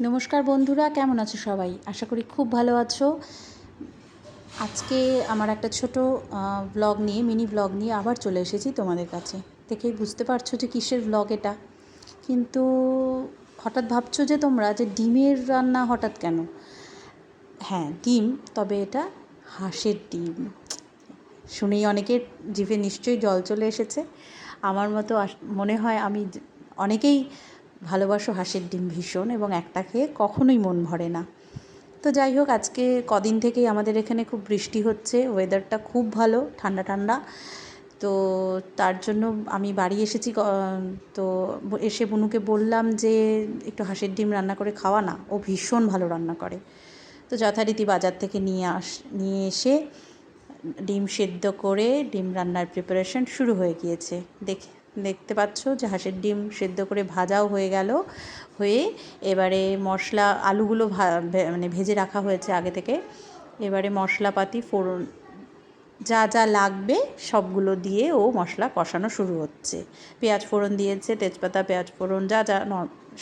নমস্কার বন্ধুরা, কেমন আছো সবাই? আশা করি খুব ভালো আছো। আজকে আমার একটা ছোট ব্লগ নিয়ে মিনি ব্লগ নিয়ে আবার চলে এসেছি তোমাদের কাছে। দেখেই বুঝতে পারছ যে কিসের ব্লগ এটা। কিন্তু হঠাৎ ভাবছ যে তোমরা যে ডিমের রান্না হঠাৎ কেন? হ্যাঁ ডিম, তবে এটা হাঁসের ডিম। শুনেই অনেকের জিভে নিশ্চয়ই জল চলে এসেছে। আমার মতো মনে হয় আমি অনেকেই ভালোবাসো হাঁসের ডিম ভীষণ এবং একটা খেয়ে কখনোই মন ভরে না। তো যাই হোক, আজকে কদিন থেকেই আমাদের এখানে খুব বৃষ্টি হচ্ছে ওয়েদারটা খুব ভালো, ঠান্ডা ঠান্ডা। তো তার জন্য আমি বাড়ি এসেছি তো এসে বনুকে বললাম যে একটু হাঁসের ডিম রান্না করে খাওয়া না, ও ভীষণ ভালো রান্না করে। তো যথারীতি বাজার থেকে নিয়ে আস, নিয়ে এসে ডিম সেদ্ধ করে ডিম রান্নার প্রিপারেশন শুরু হয়ে গিয়েছে। দেখে দেখতে পাচ্ছ যে হাঁসের ডিম সেদ্ধ করে ভাজাও হয়ে গেল, হয়ে এবারে মশলা, আলুগুলো মানে ভেজে রাখা হয়েছে আগে থেকে। এবারে মশলাপাতি, ফোড়ন, যা যা লাগবে সবগুলো দিয়ে ও মশলা কষানো শুরু হচ্ছে। পেঁয়াজ ফোড়ন দিয়েছে, তেজপাতা, পেঁয়াজ ফোড়ন, যা যা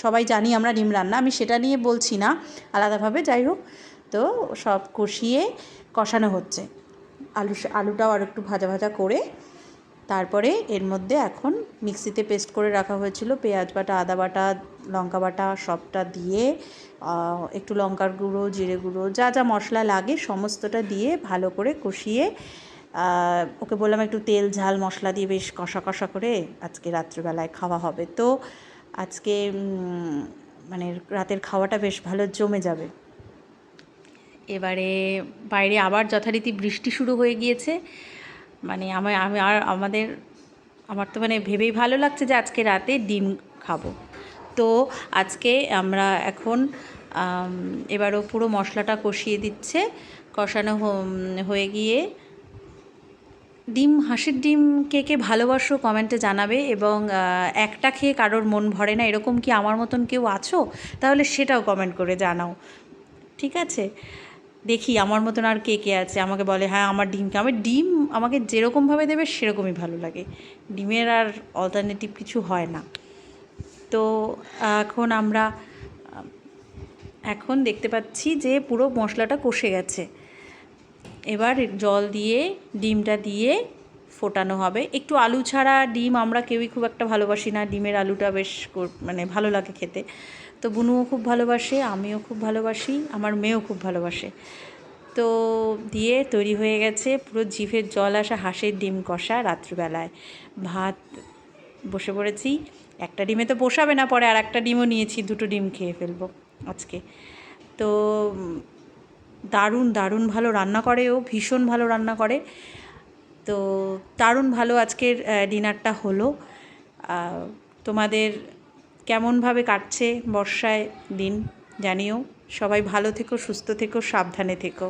সবাই জানি আমরা ডিম রান্না, আমি সেটা নিয়ে বলছি না, আলাদাভাবে যাই হোক। তো সব কষিয়ে কষানো হচ্ছে। আলু আলুটাও আর একটু ভাজা ভাজা করে তারপরে এর মধ্যে এখন মিক্সিতে পেস্ট করে রাখা হয়েছিল। পেঁয়াজ বাটা, আদা বাটা, লঙ্কা বাটা সবটা দিয়ে একটু লঙ্কার গুঁড়ো, জিরে গুঁড়ো, যা যা মশলা লাগে সমস্তটা দিয়ে ভালো করে কষিয়ে ওকে বললাম একটু তেল, ঝাল, মশলা দিয়ে বেশ কষা কষা করে আজকে রাত্রিবেলায় খাওয়া হবে। তো আজকে মানে রাতের খাওয়াটা বেশ ভালো জমে যাবে। এবারে বাইরে আবার যথারীতি বৃষ্টি শুরু হয়ে গিয়েছে। মানে আমি আমি আর আমাদের, আমার তো মানে ভেবেই ভালো লাগছে যে আজকে রাতে ডিম খাব। তো আজকে আমরা এখন এবারও পুরো মশলাটা কষিয়ে দিচ্ছে। কষানো হয়ে গিয়ে ডিম, হাঁসের ডিম কে কে ভালোবাসো কমেন্টে জানাবে এবং একটা খেয়ে কারোর মন ভরে না, এরকম কি আমার মতন কেউ আছো? তাহলে সেটাও কমেন্ট করে জানাও। ঠিক আছে? দেখি, আমার মতন আর কে কে আছে? আমাকে বলে হ্যাঁ আমার ডিম আমি ডিম আমাকে যেরকমভাবে দেবে, সেরকমই ভালো লাগে। ডিমের আর অল্টারনেটিভ কিছু হয় না। তো এখন আমরা, এখন দেখতে পাচ্ছি যে পুরো মশলাটা কষে গেছে। এবার জল দিয়ে, ডিমটা দিয়ে ফোটানো হবে। একটু আলু ছাড়া ডিম আমরা কেউই খুব একটা ভালোবাসি না। ডিমের আলুটা বেশ মানে ভালো লাগে খেতে। তো বুনুও খুব ভালোবাসে, আমিও খুব ভালোবাসি, আমার মেয়েও খুব ভালোবাসে। তো দিয়ে তৈরি হয়ে গেছে পুরো জিভের জল আসা হাঁসের ডিম কষা রাত্রিবেলায়। ভাত বসে পড়েছি। একটা ডিমে তো পোষাবে না পরে আর একটা ডিমও নিয়েছি, দুটো ডিম খেয়ে ফেলব আজকে। তো দারুণ দারুণ ভালো রান্না করে ও, ভীষণ ভালো রান্না করে। তো দারুণ ভালো আজকের ডিনারটা হলো। তোমাদের কেমনভাবে কাটছে বর্ষায় দিন জানিও। সবাই ভালো থেকো, সুস্থ থেকো, সাবধানে থেকো।